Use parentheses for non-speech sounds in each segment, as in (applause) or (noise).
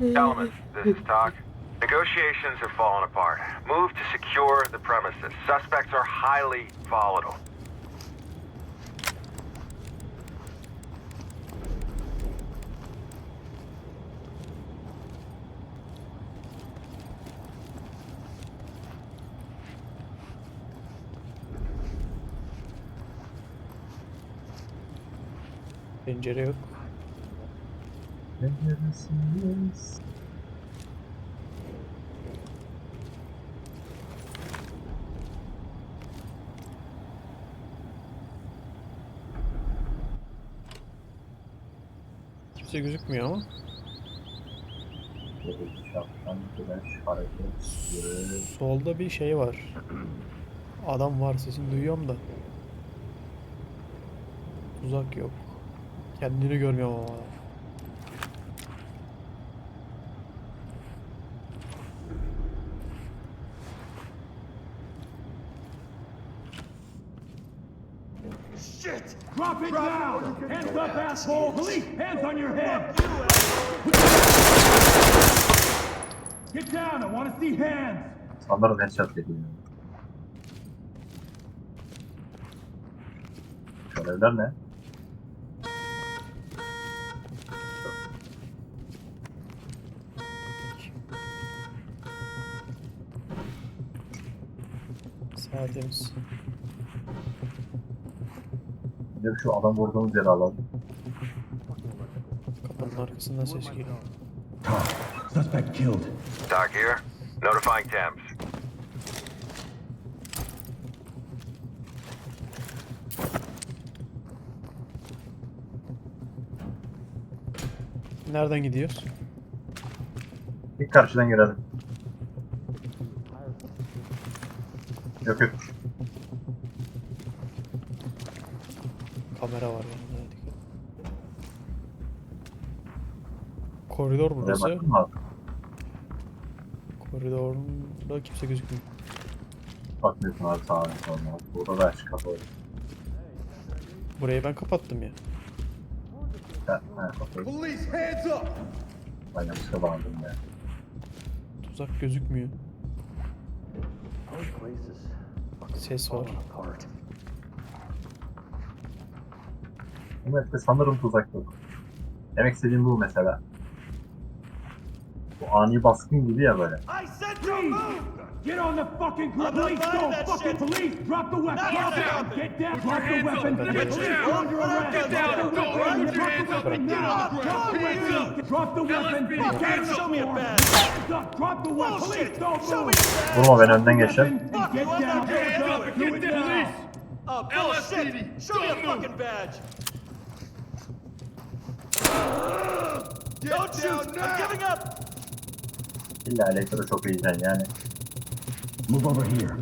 Elements, this is talk. Negotiations are falling apart. Move to secure the premises. Suspects are highly volatile. Pencere yok. Neredesiniz? Kimse gözükmüyor ama. Solda bir şey var. Adam var sesini duyuyorum da. Uzak yok. Kendini görmüyorum ama. Shit! Drop it down! Hands up, asshole! Police, hands on your head! Get down, I want to see hands! Sanırım headshot dediğim. Görevler ne? Sağ temiz. Bir de şu adam vurduğumuz yeri alalım. Arkasından ses geliyor. Suspect killed. Doc here. Notifying Thames. Nereden gidiyoruz? İlk karşıdan girelim. Yok yok. Burası. Koridorda kimse gözükmüyor. Bakmıyorsun abi sağa soluna. Burada da açık var. Burayı ben kapattım ya. Police, hands up! Ben yanlışlıkla bağladım ya. Tuzak gözükmüyor. Bak ses var. İşte sanırım tuzak yok. Demek istediğim bu mesela. Bu ani baskın gibi ya böyle. I said to move! Get on the fucking ground! Police, go! Fucking police! Drop the weapon! Drop it! Get down! Drop the weapon! Get down! Get down! Put your hands up. Get on the ground. Drop the weapon! Drop the weapon! LSPD, Fuck, hands show me a badge! Drop the weapon! Police, don't move! Vurma ben önden! I'm not Hands hands up get down! Oh, bullshit! Show me a fucking badge! Don't shoot! I'm giving up! İlla elektro çok yiyeceksin yani. ¿eh? Move over here.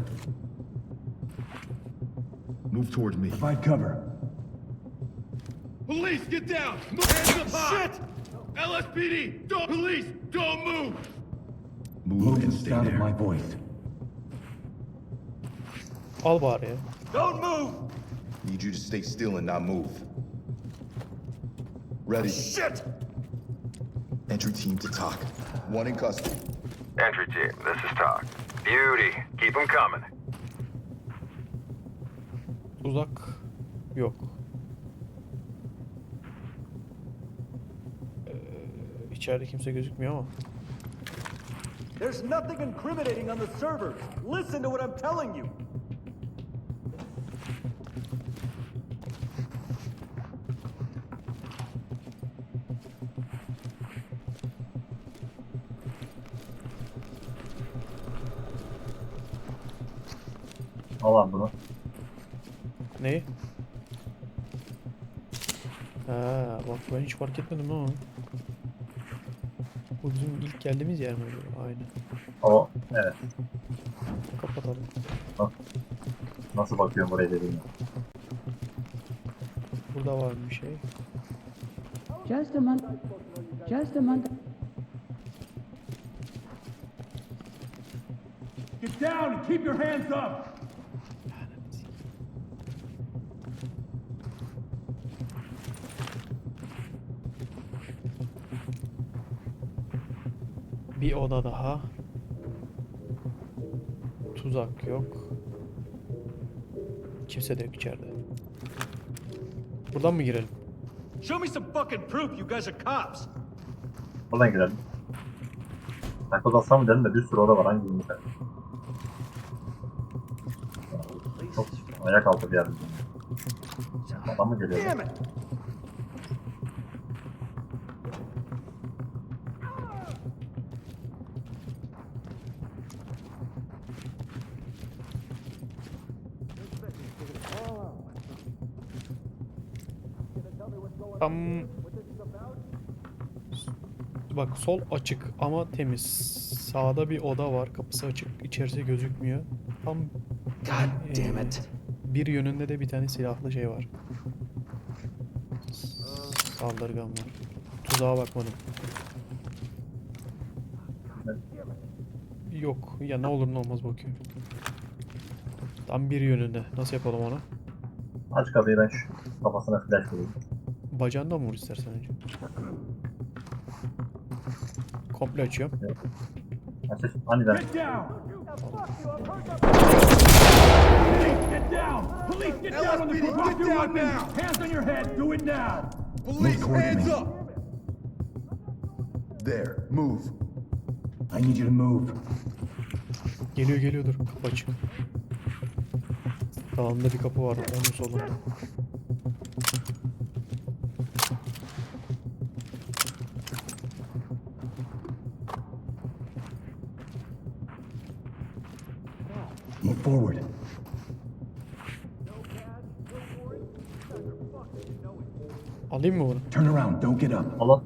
Move towards me. Provide cover. Police, get down! Move hands up high! Shit! LSPD, don't police, don't move! Move, Move and stay sound of there. my voice. Al bari ya. Don't move! Need you to stay still and not move. Ready. Shit! Entry team to talk. One in custody. Entry team, this is talk. Beauty. Keep them coming. Tuzak yok. Ee, içeride kimse gözükmüyor ama. There's nothing incriminating on the servers. Listen to what I'm telling you. Al lan bunu. Ne? Ha, bak ben hiç fark etmedim ama. Bu bizim ilk geldiğimiz yer mi acaba? Aynen. O evet. Kapatalım. Nasıl bakıyorum buraya dediğime. Burada var bir şey. Just a month. Just a month. Get down and keep your hands up! Bir oda daha. Tuzak yok. Kimse de yok içeride. Buradan mı girelim? Show me some fucking proof you guys are cops. Buradan girelim. Takoz alsam mı dedim de bir sürü oda var hangi birini? Çok ayak altı bir yer. Adam mı geliyor? Damn it! Tam... Bak sol açık ama temiz. Sağda bir oda var. Kapısı açık. İçerisi gözükmüyor. Tam God damn eee, it. bir yönünde de bir tane silahlı şey var. Saldırgan var. Tuzağa bakmadım. Yok. Ya ne olur ne olmaz bakıyorum. Tam bir yönünde. Nasıl yapalım onu? Aç kapıyı ben şu kafasına flash vurayım. Bacağından vur istersen önce. Komple açıyorum. Aç aç. Aniden. Police, hands up! There, move. I need you to move. Geliyor geliyor dur. Kapı açık. Sağında bir kapı var. Onun solunda. Forward. Alayım mı bunu? Turn around. Don't get up. Allah.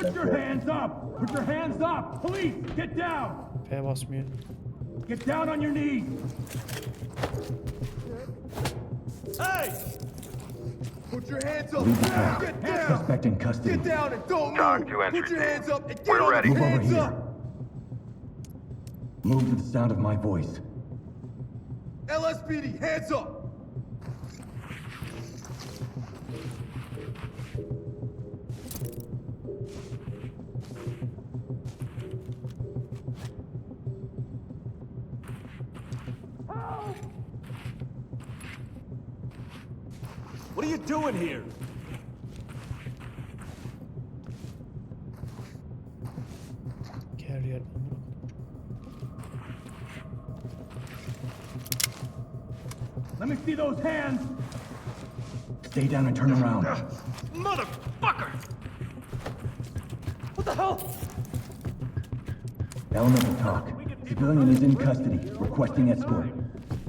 Put your hands up! Put your hands up! Police, get down! F basmıyor. Get down on your knees! Hey! Put your hands up! Leave the car. Get down! Suspect in custody. Get down and don't Talk move! to entry Put your hands up and get We're on ready. your Move over hands here. up! Move to the sound of my voice. LSPD, hands up! What are you doing here? Down and turn around. Motherfucker! Elemental talk. Civilian is in custody. Requesting escort.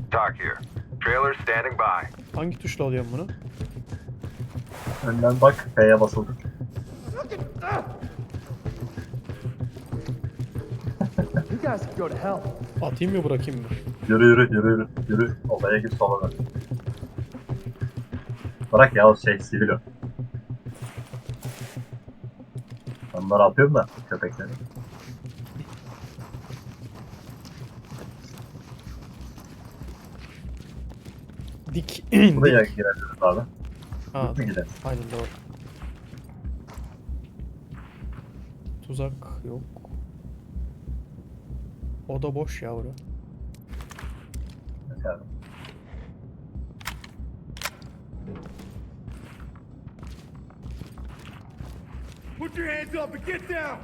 Talk here. Trailer standing by. Hangi tuşla alıyorum bunu? Önden bak. F'ye basıldı. You guys can go to hell. Atayım mı bırakayım mı? Yürü yürü yürü yürü. Yürü. Odaya gir sola dön. Bırak ya o şey sivil o. Ben bunları atıyorum da köpekleri. Dik. (clears throat) Buraya dik. girebiliriz abi. Ha, Mutlu aynen doğru. Tuzak yok. Oda boş ya bura. Hands up and get down!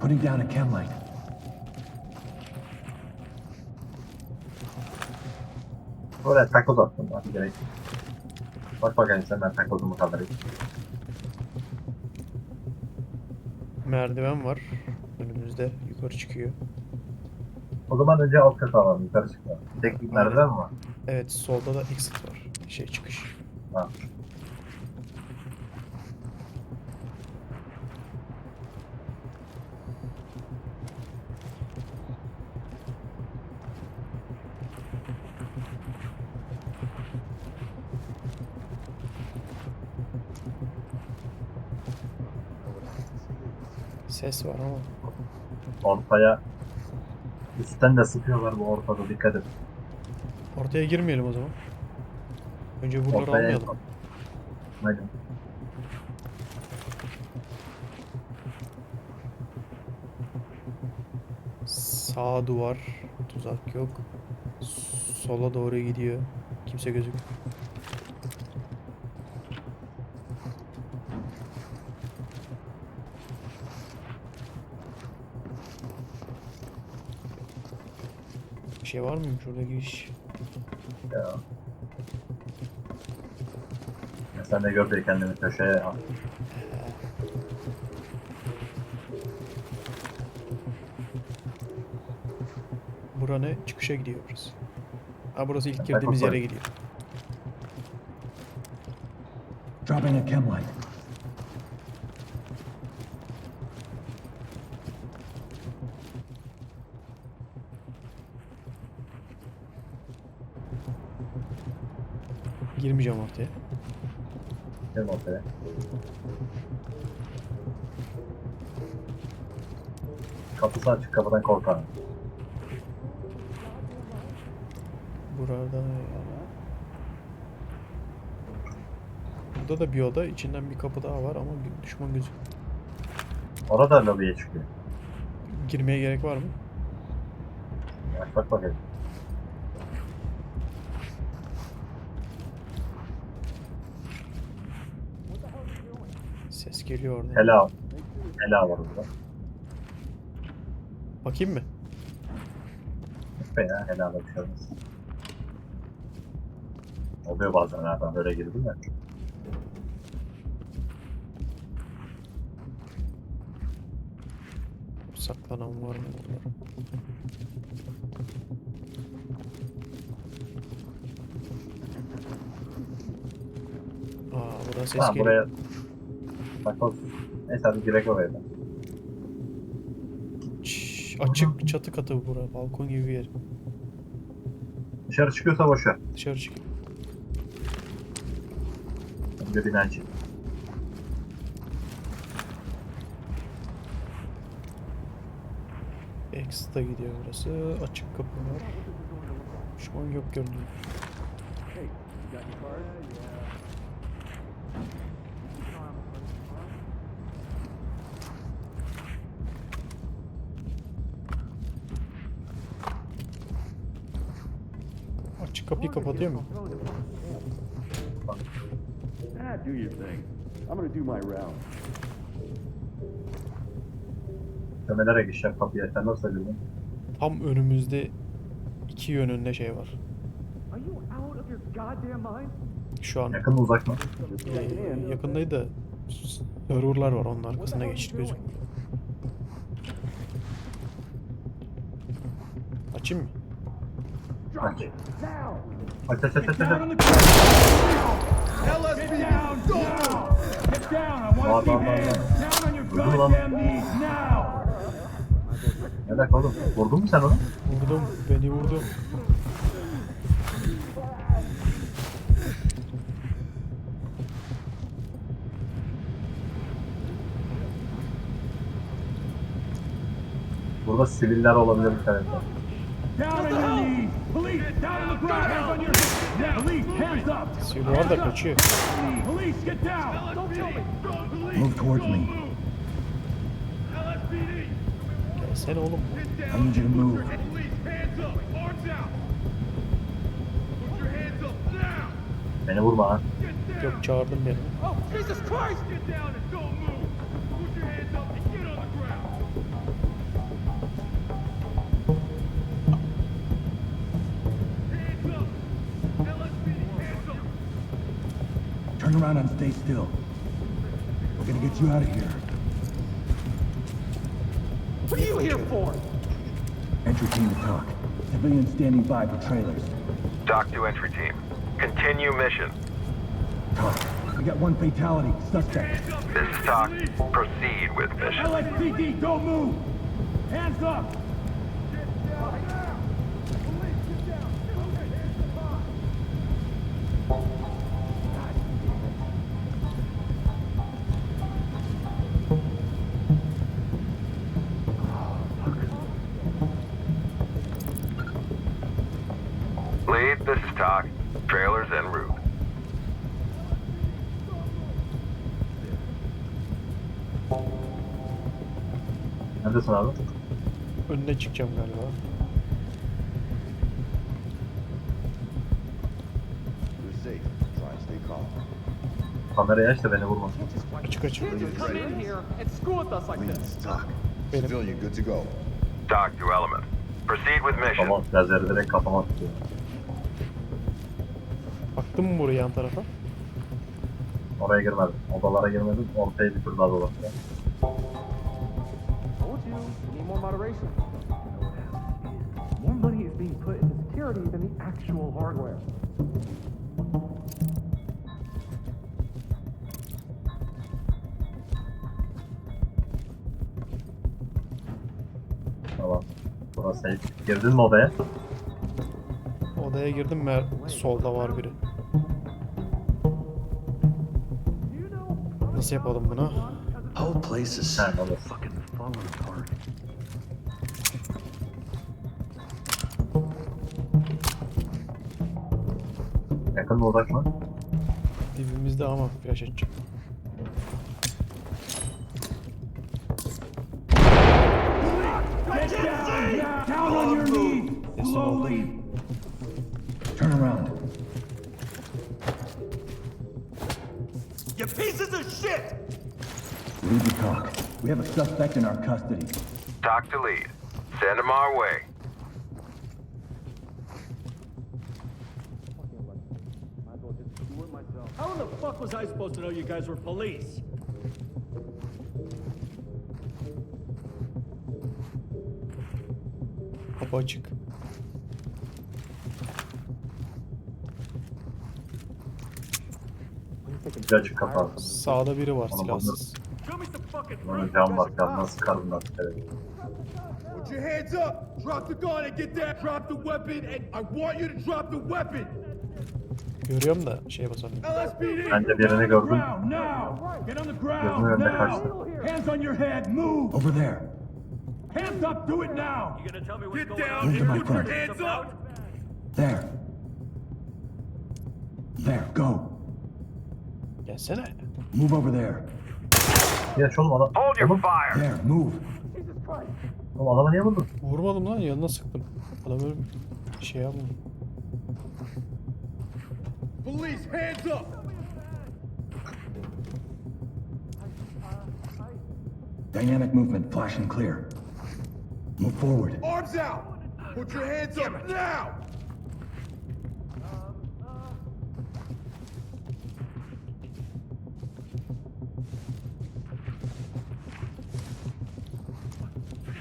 Putting down a chem light. Oraya takoz attım. Hadi gerek. Bak bakayım sen ben takozumu kaldırayım. Merdiven var. Önümüzde yukarı çıkıyor. O zaman önce alt kata alalım. Yukarı çıkalım. Tek bir merdiven mi var? Evet solda da exit var. Şey çıkış. Ha. Ses var ama. Ortaya üstten de sıkıyorlar bu ortada dikkat et. Ortaya girmeyelim o zaman. Önce buraları Ortaya almayalım. Aynen. Sağ duvar. Tuzak yok. Sola doğru gidiyor. Kimse gözükmüyor. Şey var mı şurada giriş? Ya. Ya sen de gör de kendini köşeye al. Bura ne? Çıkışa gidiyor burası. Ha burası ilk girdiğimiz yere gidiyor. Dropping a chem light. Girmeyeceğim ortaya. Gel ortaya. Kapısı açık kapıdan korkarım. Burada Burada da bir oda, içinden bir kapı daha var ama düşman gözü. Orada lobiye çıkıyor. Girmeye gerek var mı? Bak bak bakayım. Ses geliyor oradan. Hela. Hela var burada. Bakayım mı? Be ya hela da bir şey. Oluyor bazen ha ben böyle girdim ya. Saklanan var mı? Aa burada ses Ha geliyor. buraya. Bak olsun. Neyse hadi girek oraya da. Şşş, açık çatı katı bura. Balkon gibi bir yer. Dışarı çıkıyorsa boş ver. Dışarı çık. Önce bina çık. Exit'a gidiyor burası. Açık kapı var. Düşman yok görünüyor. Açık kapıyı kapatıyor mu? Ah, do your thing. I'm gonna do my round. Kömelerek işler kapıya. Sen nasıl bildin? Tam önümüzde iki yönünde şey var. Are you out of your goddamn mind? Şu an Yakın mı uzak mı? Ee, yakındaydı da var onun arkasına geçti gözükmüyor. Açayım mı? Aç. Aç aç aç aç Down aç. Down on your Vurdum lan. goddamn knees now! Ne dakika oğlum? Vurdun mu sen onu? Vurdum, beni vurdu. Burada siviller olabilir bir tane. Down on your knees! Police, down on the ground! Hands on your... Var da kaçıyor. Move towards me. Gelsene oğlum. I need you to move. Beni vurma ha. Yok çağırdım beni. Oh, Jesus Christ! Get down and don't move. Put your hands up and get on the ground. Turn around and stay still. We're gonna get you out of here. What are you here for? Entry team to talk. Civilians standing by for trailers. Dock to entry team. Continue mission. Talk. We got one fatality. Suspect. This is Talk. Proceed with mission. LSPD, don't move! Hands up! Lead, this is Talk. Trailers en route. Neredesin abi? Önüne çıkacağım galiba. Kamerayı aç da beni vurmasın. Açık açık. Benim. Talk to Element. Proceed with mission. Tamam lazeri direkt kafama tutuyor. Baktın mı buraya yan tarafa? Oraya girmedim. Odalara girmedim. Ortaya bir tur daha dolaştım. Tamam. Burası safe. Girdin mi odaya? Odaya girdim mer solda var biri. Nasıl yapalım bunu? Whole place is fucking falling apart. Yakın mı? Dibimizde ama flash. Get down! on your knees! Slowly! Turn around. Pieces of shit! Lead the talk. We have a suspect in our custody. Talk to lead. Send him our way. How in the fuck was I supposed to know you guys were police? Kapı Bir açık. Sağda biri var Oğlum, silahsız. Proof! cam var. Sıkarım nasıl kere. Put your hands up. Drop the gun and get down. Drop the weapon, and I want you to drop the weapon. Görüyorum da şeye basamıyorum. LSPD. Bence birini gördüm. Ground now! Get on the Gözümün ground now! kaçtı. Hands on your head, move! Over there. Hands up, do it now! Get down and put your hands up. There. There, go. Gelsene. Move over there. Ya şu oğlum adam. Hold your fire. There, move. oğlum adamı niye vurdun? Vurmadım lan yanına sıktım. Adam öyle bir şey yapmadı. Police, hands up. Dynamic movement, flash and clear. Move forward. Arms out. Put your hands up now.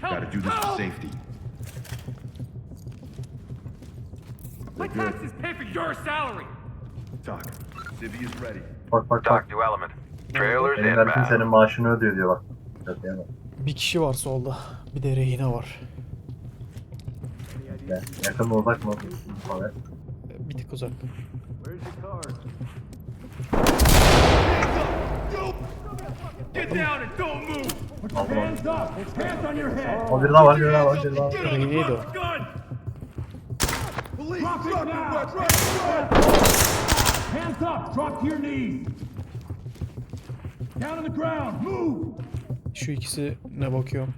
Gotta do this for safety. My taxes pay for your salary. Talk. Civvy is ready. Bak bak bak. Talk to Element. Trailers Benim inbound. senin maaşını ödüyor diyor bak. Bir kişi var solda. Bir de rehine var. Ya, Yakın mı uzak mı? Bir tık uzak. Where's your card? Get down and don't move. Aldım onu. Hands up! Hands on your head! O bir daha var, bir daha var, bir daha var. Get on the Rehineydi o. fucking gun. Police, Drop it drop now. your weapon. Drop your weapon. Hands up! Drop to your knees! Down on the ground! Move! Şu ikisine bakıyorum.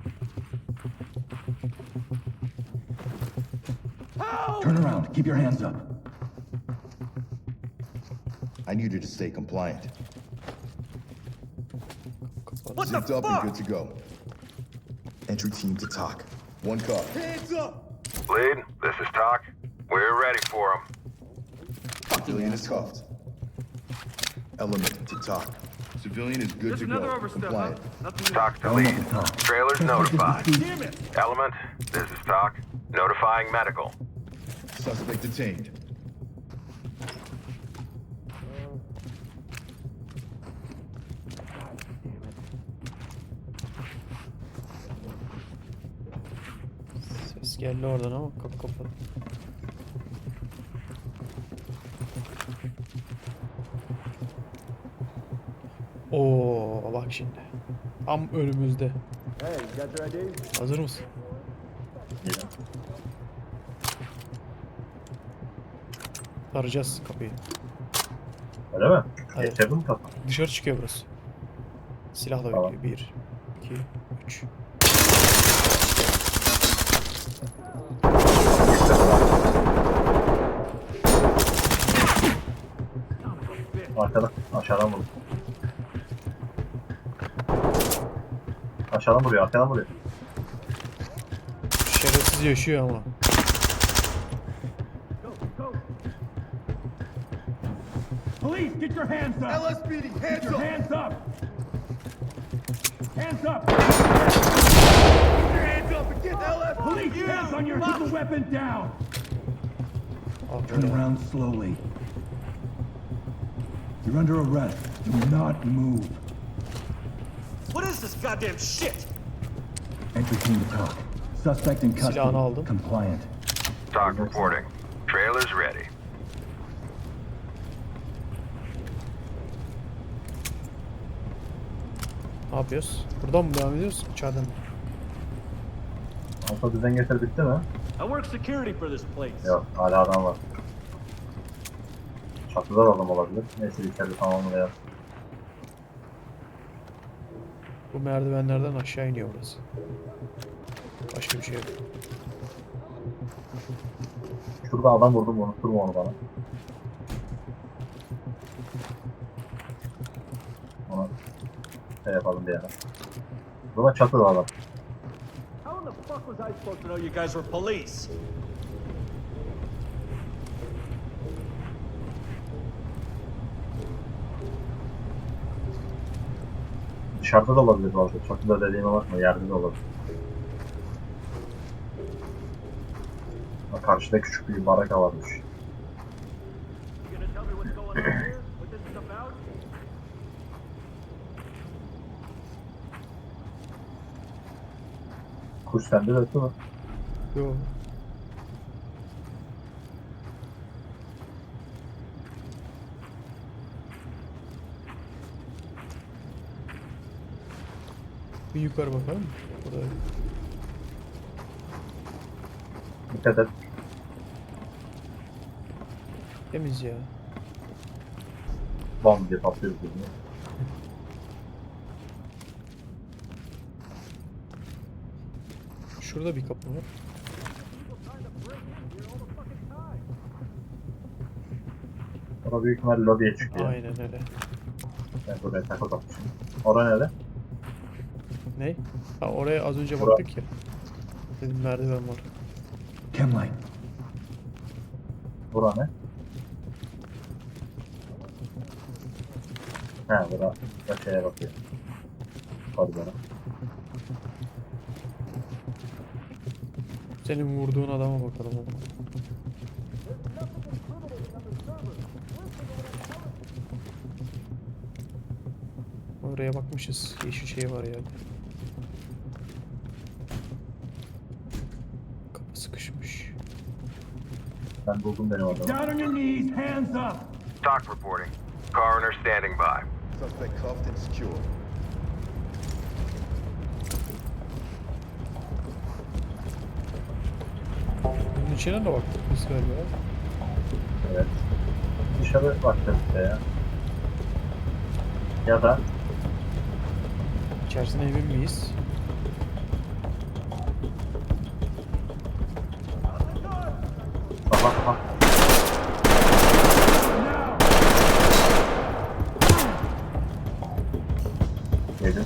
Turn around. Keep your hands up. I need you to stay compliant. Kapalı. What the Zipped up and good to go. Entry team to talk. One cup. Hands up. Lead, this is Talk. We're ready for him. Civilian is cuffed. Element to talk. Civilian is good There's to another go. overstep, huh? Compliant. Nothing new. Talk to Element lead. Trailers is (laughs) notified. Damn it! Element, this is Talk. Notifying medical. Suspect detained. Ses geldi oradan ama kapı kapalı. Oo bak şimdi. Tam önümüzde. Hey? Hazır mısın? Arayacağız kapıyı. Öyle mi? Evet. Geçirdim kapı. Dışarı çıkıyor burası. Silahla Tamam. bekliyor. 1, 2, 3. Arkada. Aşağıdan vurdu. Aşağıdan vuruyor, arkadan vuruyor. Şerefsiz yaşıyor ama. Police, get your hands up! LSPD, Get hands your up! hands up! Hands up! Get your hands up and get the LSPD! Police, hands on your keep the weapon down! Turn Aferin. around slowly. You're under arrest. Do not move. What is this goddamn shit? Entry team to talk. Suspect in custody. Aldım. Compliant. Talk reporting. Trailer's ready. Ne yapıyoruz? Buradan mı devam ediyoruz? İçeriden mi? Alfa düzen getir bitti mi? I work security for this place. Yok, hala adam var. Çatıda da adam olabilir. Neyse içeride tamamlayalım. Bu merdivenlerden aşağı iniyor burası. Başka bir şey yok. Şurada adam vurdum, unutturma onu bana. Ona şey yapalım bir yana. Burada çatıda adam. How the fuck was I supposed to know you guys were police? Dışarıda da olabilir bu arada. Çatıda dediğime bakma, yerde de olabilir. Karşıda küçük bir baraka varmış. Kuş sende de değil mi? Yo. Bir yukarı bakalım. Burada Dikkat et. temiz ya. Bam diye patlıyor gözüne. Şurada bir kapı var. Sonra büyük ihtimalle lobiye çıkıyor. Aynen öyle. Ben buraya takıl atmışım. Orada nerede? Ne? Ha oraya az önce Bura. baktık ya. Dedim merdiven var. Chemlight. Bura ne? Ha bura. Şeye bakıyor. Koridora. Senin vurduğun adama bakalım. Oraya bakmışız. Yeşil şey var ya. Kapı sıkışmış. Ben buldum benim adamı. Down on your knees, hands up! Talk reporting. Coroner standing by. Suspect cuffed and secured. Bunun içine de baktık biz galiba. Evet. Dışarı bakacağız işte ya. Ya da İçerisine emin miyiz? Aha aha. Yedim.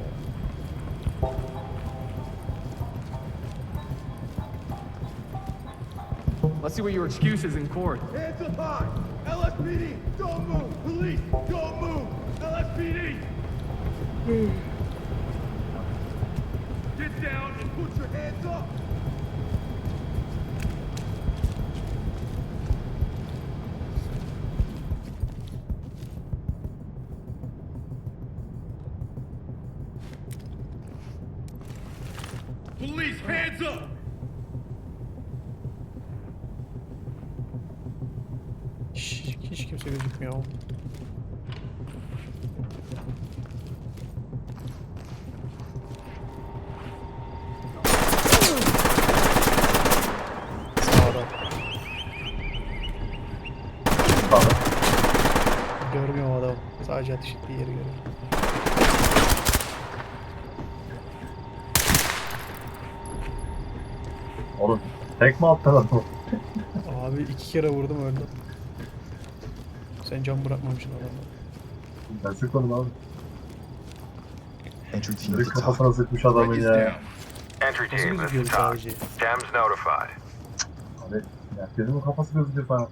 Let's see what your excuse is in court. Hands up high! LSPD, don't move! Police, don't move! LSPD! Hmm. Get down and put your hands up! Hiç, hiç kimse gözükmüyor. Sağda. Sağda. Görmüyorum adam. Sadece ateş ettiği yeri görüyorum. Oğlum tek mi attın adamı? Abi iki kere vurdum öldü. Sen can bırakmamışsın adamı. Ben sıkmadım abi. Entry team Direkt to talk. kafasına sıkmış adamın ya. Entry Nasıl team, this gözüküyor is Talk. sadece? Dems notified. Abi herkesin mi kafası gözüküyor sana?